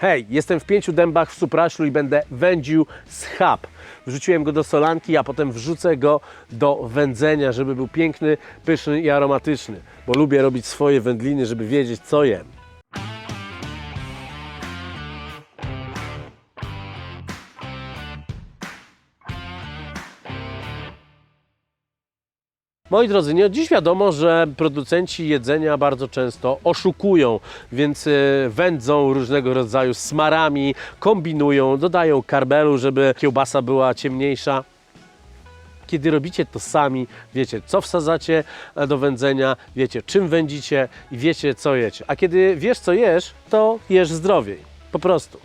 Hej, jestem w pięciu dębach w Supraszlu i będę wędził schab. Wrzuciłem go do solanki, a potem wrzucę go do wędzenia, żeby był piękny, pyszny i aromatyczny. Bo lubię robić swoje wędliny, żeby wiedzieć co jem. Moi drodzy, nie dziś wiadomo, że producenci jedzenia bardzo często oszukują, więc e, wędzą różnego rodzaju smarami, kombinują, dodają karbelu, żeby kiełbasa była ciemniejsza. Kiedy robicie to sami, wiecie co wsadzacie e, do wędzenia, wiecie czym wędzicie i wiecie co jecie. A kiedy wiesz co jesz, to jesz zdrowiej. Po prostu.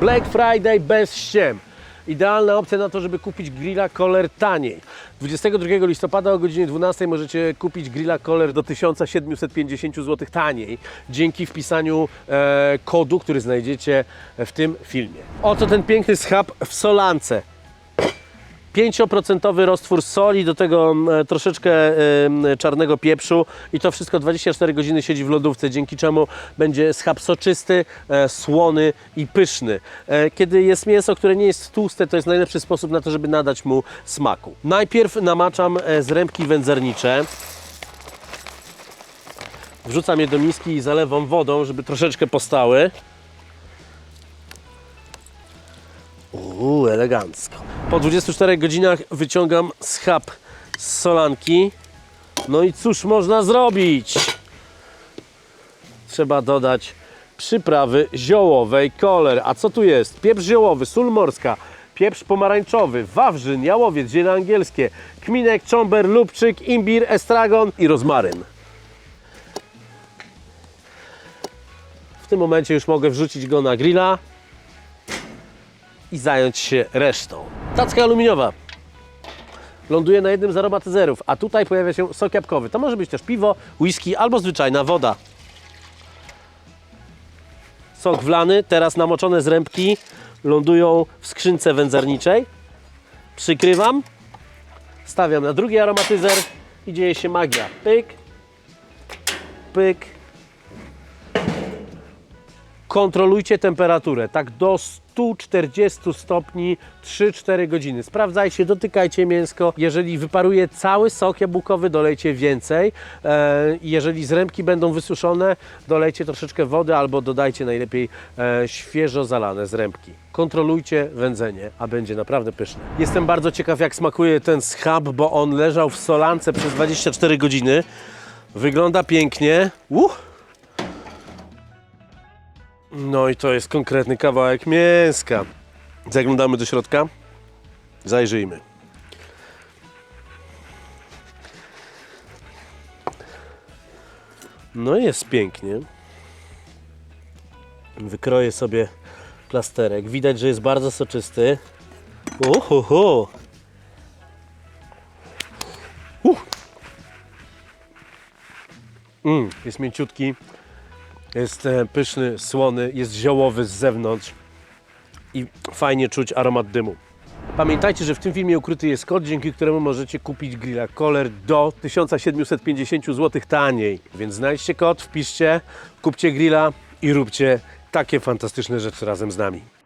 Black Friday bez ściem. Idealna opcja na to, żeby kupić grilla Kohler taniej. 22 listopada o godzinie 12 możecie kupić grilla Kohler do 1750 zł taniej dzięki wpisaniu e, kodu, który znajdziecie w tym filmie. Oto ten piękny schab w solance. 5% roztwór soli, do tego mm, troszeczkę em, czarnego pieprzu i to wszystko 24 godziny siedzi w lodówce, dzięki czemu będzie schab soczysty, e, słony i pyszny. E, Kiedy jest mięso, które nie jest tłuste, to jest najlepszy sposób na to, żeby nadać mu smaku. Najpierw namaczam e, zrębki wędzarnicze. Wrzucam je do miski i zalewam wodą, żeby troszeczkę postały. Uuu, elegancko. Po 24 godzinach wyciągam schab z solanki. No i cóż można zrobić? Trzeba dodać przyprawy ziołowej koler. A co tu jest? Pieprz ziołowy, sól morska, pieprz pomarańczowy, wawrzyn, jałowiec, ziele angielskie, kminek, czomber, lubczyk, imbir, estragon i rozmaryn. W tym momencie już mogę wrzucić go na grilla i zająć się resztą. Tacka aluminiowa ląduje na jednym z aromatyzerów, a tutaj pojawia się sok jabłkowy. To może być też piwo, whisky albo zwyczajna woda. Sok wlany, teraz namoczone zrębki lądują w skrzynce wędzarniczej. Przykrywam, stawiam na drugi aromatyzer i dzieje się magia. Pyk, pyk, kontrolujcie temperaturę, tak do 140 stopni 3-4 godziny. Sprawdzajcie, dotykajcie mięsko. Jeżeli wyparuje cały sok jabłkowy, dolejcie więcej. E, jeżeli zrębki będą wysuszone, dolejcie troszeczkę wody albo dodajcie najlepiej e, świeżo zalane zrębki. Kontrolujcie wędzenie, a będzie naprawdę pyszne. Jestem bardzo ciekaw, jak smakuje ten schab, bo on leżał w solance przez 24 godziny. Wygląda pięknie. Uh! No i to jest konkretny kawałek mięska. Zaglądamy do środka. Zajrzyjmy. No jest pięknie. Wykroję sobie plasterek. Widać, że jest bardzo soczysty. Uhuhu. Uh. Mm, jest mięciutki. Jest e, pyszny, słony, jest ziołowy z zewnątrz i fajnie czuć aromat dymu. Pamiętajcie, że w tym filmie ukryty jest kod, dzięki któremu możecie kupić grilla Kohler do 1750 zł taniej. Więc znajdźcie kod, wpiszcie, kupcie grilla i róbcie takie fantastyczne rzeczy razem z nami.